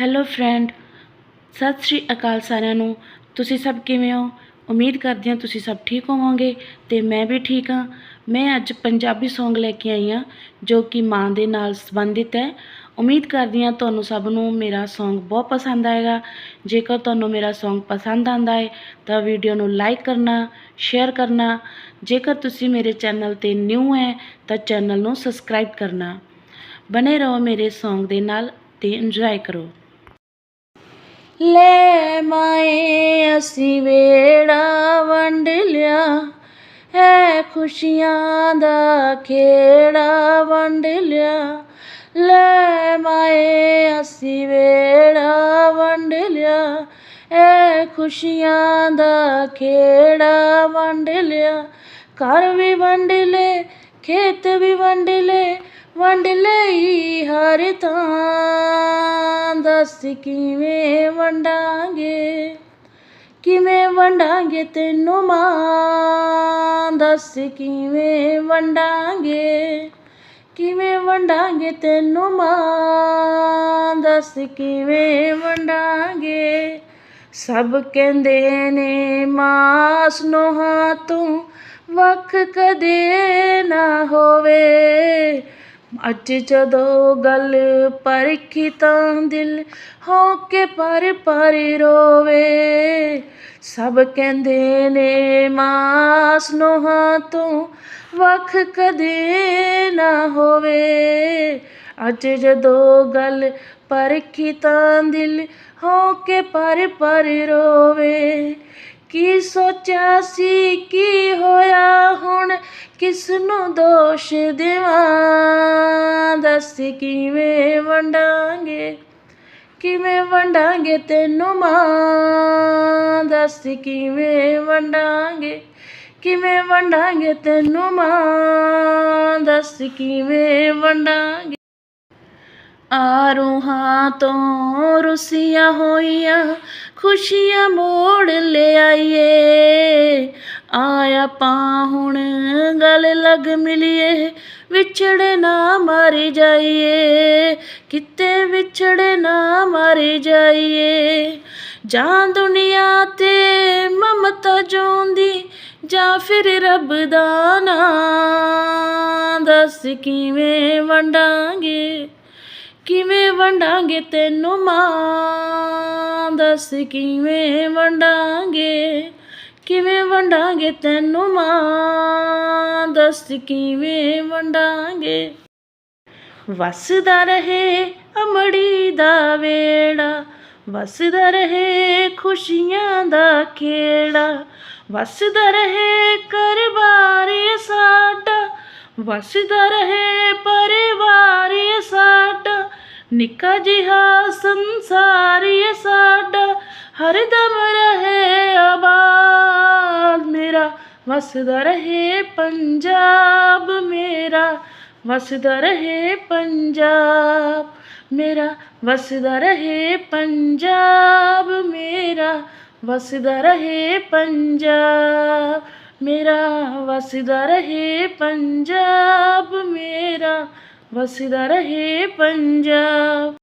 Hello friend ਸਤਿ ਸ਼੍ਰੀ ਅਕਾਲ ਸਾਰਿਆਂ ਨੂੰ। ਤੁਸੀਂ ਸਭ ਕਿਵੇਂ ਹੋ? ਉਮੀਦ ਕਰਦੀ ਹਾਂ ਤੁਸੀਂ ਸਭ ਠੀਕ ਹੋਵੋਗੇ ਤੇ ਮੈਂ ਵੀ ਠੀਕ ਹਾਂ। ਮੈਂ ਅੱਜ ਪੰਜਾਬੀ Song ਲੈ ਕੇ ਆਈ ਹਾਂ, ਜੋ ਕਿ ਮਾਂ ਦੇ ਨਾਲ ਸੰਬੰਧਿਤ ਹੈ। ਉਮੀਦ ਕਰਦੀ ਹਾਂ ਤੁਹਾਨੂੰ ਸਭ ਨੂੰ ਮੇਰਾ Song ਬਹੁਤ ਪਸੰਦ ਆਏਗਾ। ਜੇਕਰ ਤੁਹਾਨੂੰ ਮੇਰਾ Song ਪਸੰਦ ਆਂਦਾ ਹੈ, ਤਾਂ ਵੀਡੀਓ ਨੂੰ ਲਾਈਕ ਕਰਨਾ ਸ਼ੇਅਰ ਕਰਨਾ। ਜੇਕਰ ਤੁਸੀਂ ਮੇਰੇ ਚੈਨਲ ਤੇ ਨਿਊ ਹੈ, ਤਾਂ ਚੈਨਲ ਨੂੰ ਸਬਸਕ੍ਰਾਈਬ ਕਰਨਾ। ਬਨੇ ਰਹੋ ਮੇਰੇ Song ਦੇ ਨਾਲ ਤੇ ਇੰਜੋਏ ਕਰੋ। ਲੈ ਮਾਏ, ਅਸੀਂ ਵੇੜਾ ਵੰਡ ਲਿਆ। ਹੈ ਖੁਸ਼ੀਆਂ ਦਾ ਖੇੜਾ ਵੰਡ ਲਿਆ। ਲੈ ਮਾਏ, ਅਸੀਂ ਵੇੜਾ ਵੰਡ ਲਿਆ। ਐ ਖੁਸ਼ੀਆਂ ਦਾ ਖੇੜਾ ਵੰਡ ਲਿਆ। ਘਰ ਵੀ ਵੰਡ ਲੈ, ਖੇਤ ਵੀ ਵੰਡ ਲੈ, ਵੰਡ ਲਈ ਹਰ ਤਾਂ ਦੱਸ ਕਿਵੇਂ ਵੰਡਾਂਗੇ? ਕਿਵੇਂ ਵੰਡਾਂਗੇ ਤੈਨੂੰ ਮਾਂ? ਦੱਸ ਕਿਵੇਂ ਵੰਡਾਂਗੇ? ਕਿਵੇਂ ਵੰਡਾਂਗੇ ਤੈਨੂੰ ਮਾਂ? ਦੱਸ ਕਿਵੇਂ ਵੰਡਾਂਗੇ? ਸਭ ਕਹਿੰਦੇ ਨੇ ਮਾਸ ਨੋਹਾਂ ਤੂੰ ਵੱਖ ਕਦੇ ਨਾ ਹੋਵੇ। ਅੱਜ ਜਦੋਂ ਗੱਲ ਪਰਖੀ ਤਾਂ ਦਿਲ ਹੋ ਕੇ ਪਰ ਪਰ ਰੋਵੇ। ਸਭ ਕਹਿੰਦੇ ਨੇ, ਮਾਸ ਨੋਹਾਂ ਤੋਂ ਵੱਖ ਕਦੇ ਨਾ ਹੋਵੇ। ਅੱਜ ਜਦੋਂ ਗੱਲ ਪਰਖੀ ਤਾਂ ਦਿਲ ਹੋ ਕੇ ਪਰ ਪਰ ਰੋਵੇ। ਕੀ ਸੋਚਿਆ ਸੀ, ਕੀ ਹੋਇਆ ਹੁਣ? ਕਿਸ ਨੂੰ ਦੋਸ਼ ਦੇਵਾਂ? ਦੱਸ ਕਿਵੇਂ ਵੰਡਾਂਗੇ? ਕਿਵੇਂ ਵੰਡਾਂਗੇ ਤੈਨੂੰ ਮਾਂ? ਦੱਸ ਕਿਵੇਂ ਵੰਡਾਂਗੇ? ਕਿਵੇਂ ਵੰਡਾਂਗੇ ਤੈਨੂੰ ਮਾਂ? ਦੱਸ ਕਿਵੇਂ ਵੰਡਾਂਗੇ? ਆਰੂਹਾਂ ਤੋਂ ਰੁਸੀਆਂ ਹੋਈਆਂ ਖੁਸ਼ੀਆਂ ਮੋੜ ਲਿਆਈਏ। ਆਇਆ ਪਾ ਹੁਣ ਗਲ ਲੱਗ ਮਿਲੀਏ। ਵਿਛੜੇ ਨਾ ਮਾਰੀ ਜਾਈਏ। ਕਿਤੇ ਵਿਛੜੇ ਨਾ ਮਾਰੀ ਜਾਈਏ। ਜਾਂ ਦੁਨੀਆ ਤੇ ਮਮਤਾ ਜੋਂਦੀ ਜਾਂ ਫਿਰ ਰੱਬ ਦਾ ਨਾਂ। ਦੱਸ ਕਿਵੇਂ ਵੰਡਾਂਗੇ? ਕਿਵੇਂ ਵੰਡਾਂਗੇ ਤੈਨੂੰ ਮਾਂ? ਦੱਸ ਕਿਵੇਂ ਵੰਡਾਂਗੇ? ਕਿਵੇਂ ਵੰਡਾਂਗੇ ਤੈਨੂੰ ਮਾਂ? ਦੱਸ ਕਿਵੇਂ ਵੰਡਾਂਗੇ? ਵਸਦਾ ਰਹੇ ਅਮੜੀ ਦਾ ਵੇੜਾ, ਵਸਦਾ ਰਹੇ ਖੁਸ਼ੀਆਂ ਦਾ ਖੇੜਾ, ਵਸਦਾ ਰਹੇ ਘਰ-ਬਾਰ ਸਾਡਾ, ਵਸਦਾ ਰਹੇ ਪਰਿਵਾਰ ਏ ਸਾਡਾ, ਨਿੱਕਾ ਜਿਹਾ ਸੰਸਾਰ ਹਰਦਮ ਰਹੇ ਆਬਾਦ ਮੇਰਾ ਵਸਦਾ ਰਹੇ ਪੰਜਾਬ ਮੇਰਾ ਵਸਦਾ ਰਹੇ ਪੰਜਾਬ ਮੇਰਾ ਵਸਦਾ ਰਹੇ ਪੰਜਾਬ ਮੇਰਾ ਵਸਦਾ ਰਹੇ ਪੰਜਾਬ ਮੇਰਾ ਵਸਦਾ ਰਹੇ ਪੰਜਾਬ ਮੇਰਾ ਵਸਦਾ ਰਹੇ ਪੰਜਾਬ